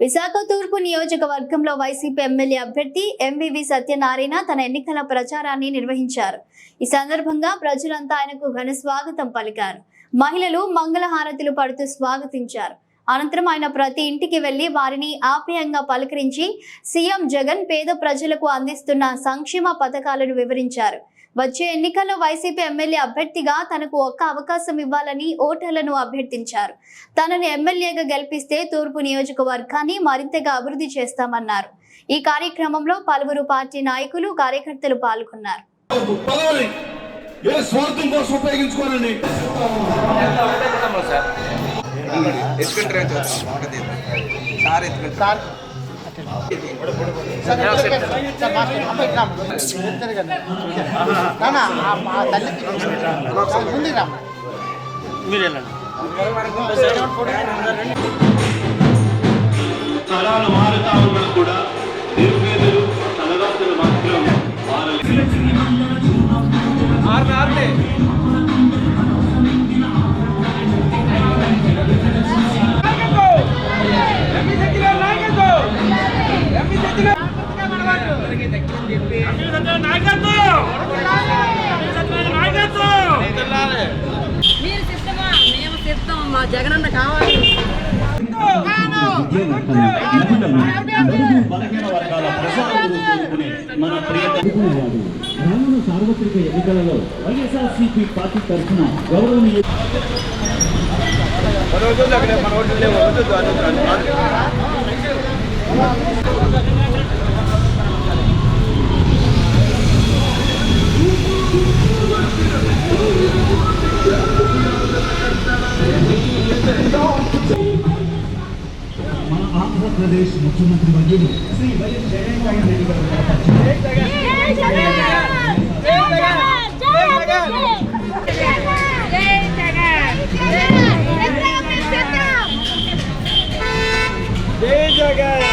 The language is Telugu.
విశాఖ తూర్పు నియోజకవర్గంలో వైసీపీ ఎమ్మెల్యే అభ్యర్థి ఎంవివి సత్యనారాయణ తన ఎన్నికల ప్రచారాన్ని నిర్వహించారు. ఈ సందర్భంగా ప్రజలంతా ఆయనకు ఘన స్వాగతం పలికారు. మహిళలు మంగళహారతులు పడుతూ స్వాగతించారు. అనంతరం ఆయన ప్రతి ఇంటికి వెళ్ళి వారిని ఆప్యాయంగా పలకరించి సీఎం జగన్ పేద ప్రజలకు అందిస్తున్న సంక్షేమ పథకాలను వివరించారు. వచ్చే ఎన్నికల్లో వైసీపీ ఎమ్మెల్యే అభ్యర్థిగా తనకు ఒక్క అవకాశం ఇవ్వాలని ఓటర్లను అభ్యర్థించారు. తనను ఎమ్మెల్యేగా గెలిపిస్తే తూర్పు నియోజకవర్గాన్ని మరింతగా అభివృద్ధి చేస్తామన్నారు. ఈ కార్యక్రమంలో పలువురు పార్టీ నాయకులు కార్యకర్తలు పాల్గొన్నారు. ఎత్తుకుంటారు సార్ తల్లికి మీరు వెళ్ళండి. తరాలు మారుతా ఉన్నా కూడా నిరుపేదలు తలరాత్రులు మాత్రం మారలేదు మీరు సిద్ధమా మేము సిద్ధం మా జగనన్న కావాలి మన రానున్న సార్వత్రిక ఎన్నికలలో వైఎస్ఆర్సీపీ పార్టీ తరఫున గౌరవనీయ మన आंध्र प्रदेश मुख्यमंत्री वर्गी श्री वैएस जयनारायण रेड्डी